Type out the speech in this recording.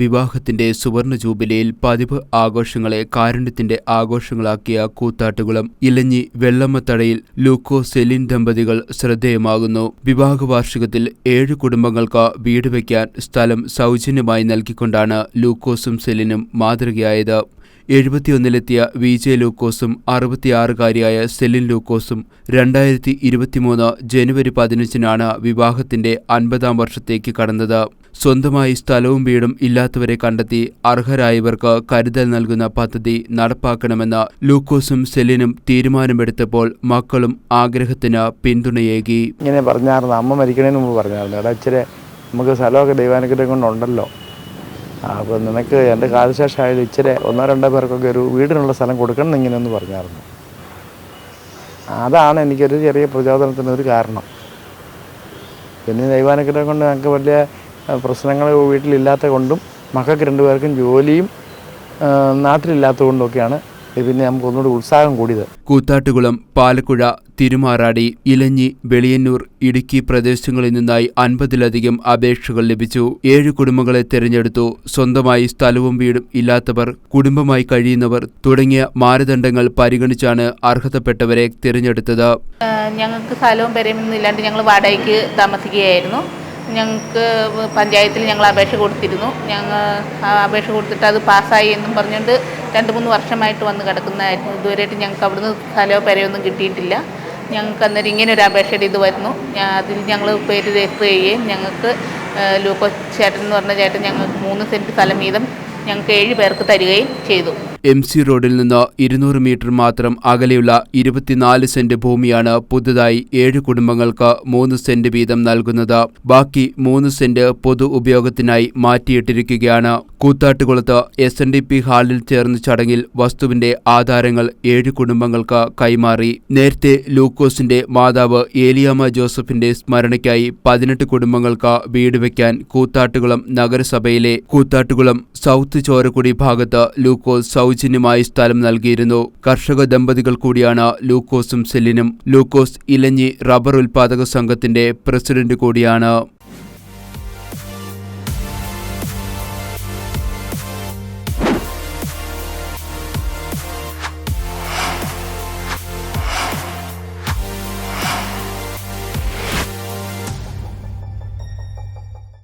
വിവാഹത്തിന്റെ സുവർണ ജൂബിലിയിൽ പതിവ് ആഘോഷങ്ങളെ കാരുണ്യത്തിന്റെ ആഘോഷങ്ങളാക്കിയ കൂത്താട്ടുകുളം ഇലഞ്ഞി വെള്ളമ്മത്തടയിൽ ലൂക്കോ സെലിൻ ദമ്പതികൾ ശ്രദ്ധേയമാകുന്നു. വിവാഹവാർഷികത്തിൽ ഏഴ് കുടുംബങ്ങൾക്ക് വീട് വയ്ക്കാൻ സ്ഥലം സൗജന്യമായി നൽകിക്കൊണ്ടാണ് ലൂക്കോസും സെലിനും മാതൃകയായത്. എഴുപത്തിയൊന്നിലെത്തിയ വി ജെ ലൂക്കോസും അറുപത്തിയാറുകാരിയായ സെലിൻ ലൂക്കോസും രണ്ടായിരത്തി ഇരുപത്തിമൂന്ന് ജനുവരി പതിനഞ്ചിനാണ് വിവാഹത്തിന്റെ അൻപതാം വർഷത്തേക്ക് കടന്നത്. സ്വന്തമായി സ്ഥലവും വീടും ഇല്ലാത്തവരെ കണ്ടെത്തി അർഹരായവർക്ക് കരുതൽ നൽകുന്ന പദ്ധതി നടപ്പാക്കണമെന്ന് ലൂക്കോസും സെലിനും തീരുമാനമെടുത്തപ്പോൾ മക്കളും ആഗ്രഹത്തിന് പിന്തുണയേകി. ഇങ്ങനെ പറഞ്ഞായിരുന്നു അമ്മ മരിക്കണതിന് മുമ്പ് പറഞ്ഞായിരുന്നു എടാ ഇച്ചിരി നമുക്ക് സ്ഥലമൊക്കെ ദൈവാനുഗ്രഹം കൊണ്ടുണ്ടല്ലോ. അപ്പോൾ നിനക്ക് എന്റെ കാലശേഷമായാലും ഇച്ചിരി ഒന്നോ രണ്ടോ പേർക്കൊക്കെ ഒരു വീടിനുള്ള സ്ഥലം കൊടുക്കണം എന്നിങ്ങനെയൊന്ന് പറഞ്ഞായിരുന്നു. അതാണ് എനിക്കൊരു ചെറിയ പ്രചോദനത്തിന് ഒരു കാരണം. പിന്നെ ദൈവാനുഗ്രഹം കൊണ്ട് ഞങ്ങൾക്ക് വലിയ പ്രശ്നങ്ങൾ വീട്ടിലില്ലാത്ത കൊണ്ടും മക്കൾക്ക് രണ്ടുപേർക്കും ജോലിയും നാട്ടിലില്ലാത്തതുകൊണ്ടൊക്കെയാണ് നാട്ടിലില്ലാത്തത് കൊണ്ടൊക്കെയാണ് പിന്നെ നമുക്ക് ഒന്നുകൂടി ഉത്സാഹം കൂടിയത്. കൂത്താട്ടുകുളം പാലക്കുഴ തിരുമാറാടി ഇലഞ്ഞി വെളിയന്നൂർ ഇടുക്കി പ്രദേശങ്ങളിൽ നിന്നായി അൻപതിലധികം അപേക്ഷകൾ ലഭിച്ചു. ഏഴ് കുടുംബങ്ങളെ തിരഞ്ഞെടുത്തു. സ്വന്തമായി സ്ഥലവും വീടും ഇല്ലാത്തവർ കുടുംബമായി കഴിയുന്നവർ തുടങ്ങിയ മാനദണ്ഡങ്ങൾ പരിഗണിച്ചാണ് അർഹതപ്പെട്ടവരെ തിരഞ്ഞെടുത്തത്. ഞങ്ങൾക്ക് സ്ഥലവും പെരയൊന്നും ഇല്ലാണ്ട് ഞങ്ങൾ വാടകയ്ക്ക് താമസിക്കുകയായിരുന്നു. ഞങ്ങൾക്ക് പഞ്ചായത്തിൽ ഞങ്ങൾ അപേക്ഷ കൊടുത്തിരുന്നു. ഞങ്ങൾ അപേക്ഷ കൊടുത്തിട്ട് അത് പാസ്സായി എന്നും പറഞ്ഞുകൊണ്ട് രണ്ട് മൂന്ന് വർഷമായിട്ട് വന്ന് കിടക്കുന്നതായിരുന്നു. ഇതുവരെയായിട്ട് ഞങ്ങൾക്ക് അവിടുന്ന് സ്ഥലമോ പെരയൊന്നും കിട്ടിയിട്ടില്ല. ഞങ്ങൾക്ക് അന്നേരം ഇങ്ങനെ ഒരു അപേക്ഷയുടെ ഇത് വരുന്നു. അതിൽ ഞങ്ങൾ പേര് രജിസ്റ്റർ ചെയ്യുകയും ഞങ്ങൾക്ക് ലൂക്കോ ചേട്ടൻ എന്ന് പറഞ്ഞ ചേട്ടൻ ഞങ്ങൾക്ക് മൂന്ന് സെന്റ് സ്ഥലം വീതം ഞങ്ങൾക്ക് ഏഴ് പേർക്ക് തരികയും ചെയ്തു. എം സി റോഡിൽ നിന്ന് ഇരുന്നൂറ് മീറ്റർ മാത്രം അകലെയുള്ള ഇരുപത്തിനാല് സെന്റ് ഭൂമിയാണ് പുതുതായി ഏഴ് കുടുംബങ്ങൾക്ക് മൂന്ന് സെന്റ് വീതം നൽകുന്നത്. ബാക്കി മൂന്ന് സെന്റ് പൊതു ഉപയോഗത്തിനായി മാറ്റിയിട്ടിരിക്കുകയാണ്. കൂത്താട്ടുകുളത്ത് എസ് എൻ ഡി പി ഹാളിൽ ചേർന്ന ചടങ്ങിൽ വസ്തുവിന്റെ ആധാരങ്ങൾ ഏഴ് കുടുംബങ്ങൾക്ക് കൈമാറി. നേരത്തെ ലൂക്കോസിന്റെ മാതാവ് ഏലിയാമ ജോസഫിന്റെ സ്മരണയ്ക്കായി പതിനെട്ട് കുടുംബങ്ങൾക്ക് വീട് വയ്ക്കാൻ കൂത്താട്ടുകുളം നഗരസഭയിലെ കൂത്താട്ടുകുളം സൗത്ത് ചോരക്കുടി ഭാഗത്ത് ലൂക്കോസ് സൗജന്യമായി സ്ഥലം നൽകിയിരുന്നു. കർഷക ദമ്പതികൾ കൂടിയാണ് ലൂക്കോസും സെല്ലിനും. ലൂക്കോസ് ഇലഞ്ഞി റബ്ബർ ഉൽപാദക സംഘത്തിന്റെ പ്രസിഡന്റ് കൂടിയാണ്.